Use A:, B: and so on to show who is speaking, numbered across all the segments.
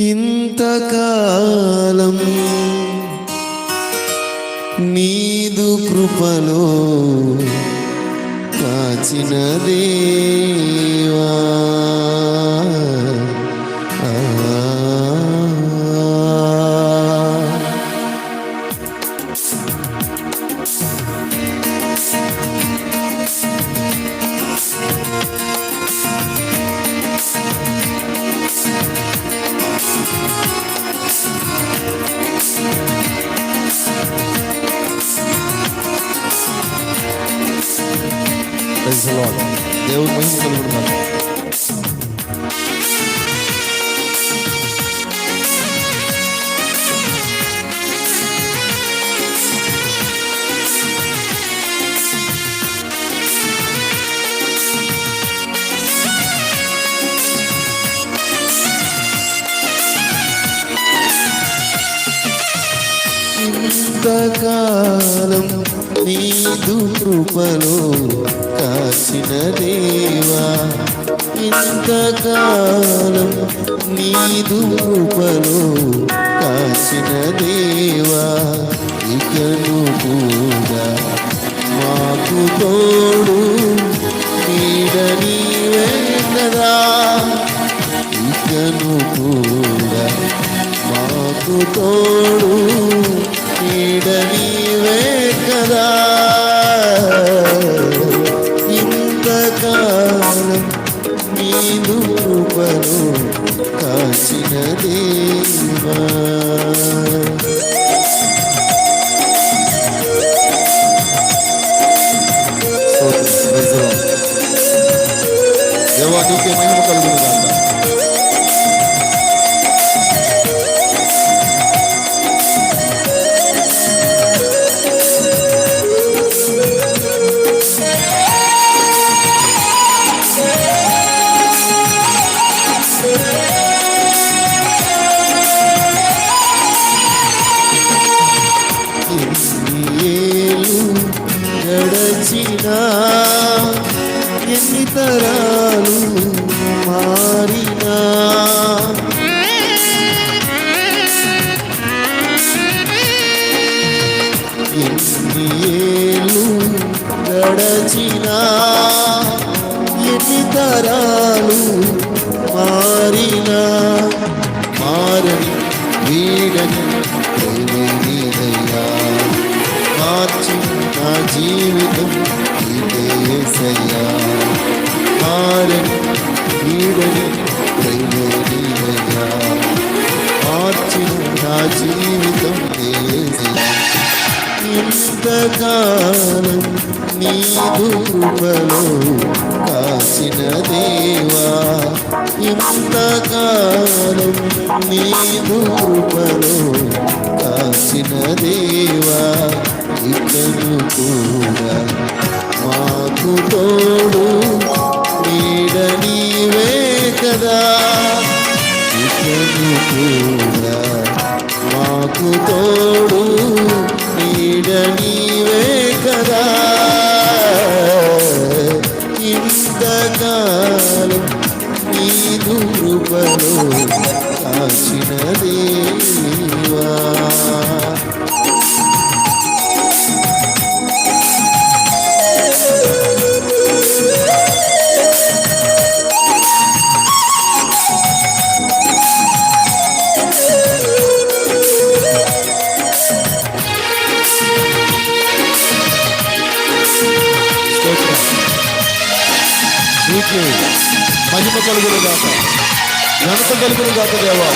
A: ఇంతకాలం నీదు కృపలో కాచినదే. Praise the Lord. Deus muito obrigado. నీదు కృపలో కాచిన దేవా ఇంతకాలం నీదు కృపలో కాచిన దేవా ఇకను కూడా మాకు తోడు నీడ నీవే ఇకను కూడా మాకు తోడు నీడ నీదు కృపను కాచిన దేవా దేవా నీకే మహిమ కలుగును నా జీవితం నీదేసయ్యా మారని వీడని నీదయ్యా మార్చి నా జీవితం నీదేసయ్యా ఇంతకాలం నీదు దేవా. ఇంతకాలం నీ రూపలో కాసిన దేవా. ఇతను కూడా మాకు తోడు నీకే మహిమ కలుగును గాక. ఘనత కలుగును గాక దేవా.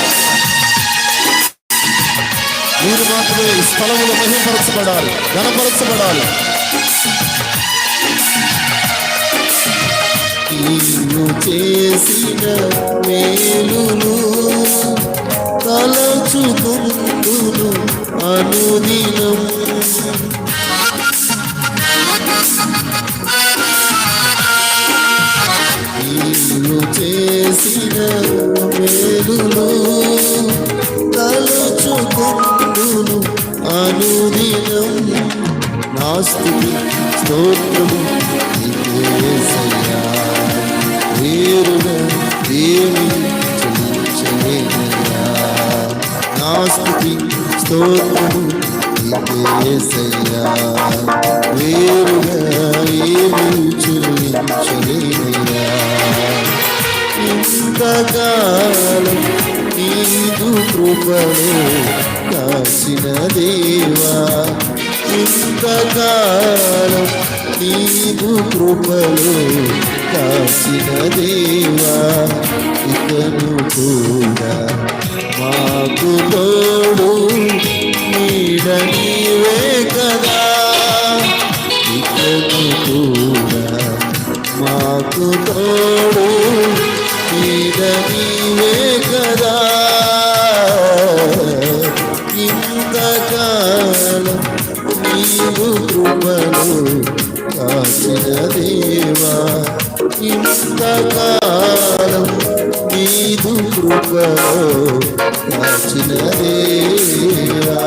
A: మీరు మాత్రమే ఈ స్థలములో మహిమపరచబడాలి ఘనపరచబడాలి. నీవు చేసిన మేలును తలచుకుందును అనుదినం నా స్తోత్రము. నీకేసయ్యా వేరుగా దేవి చెల్లించలేనయ్యా స్థుతి స్తోత్రము. వేరుగా ఏమీ చెల్లించలేనయ్యా ఇంతకాలం నీదు కృపను కాసిన దేవా. ఇంతకాలం నీవు కృపలు కాసిన దేవా ఇతను కూడా మాకు తోడు నీడ నీవే కదా. ఇతను కూడా మాకు తోడు నీడ నీవే దేవా ఇంతకాలం నీదు కృపలో నచ్చిన దేవా.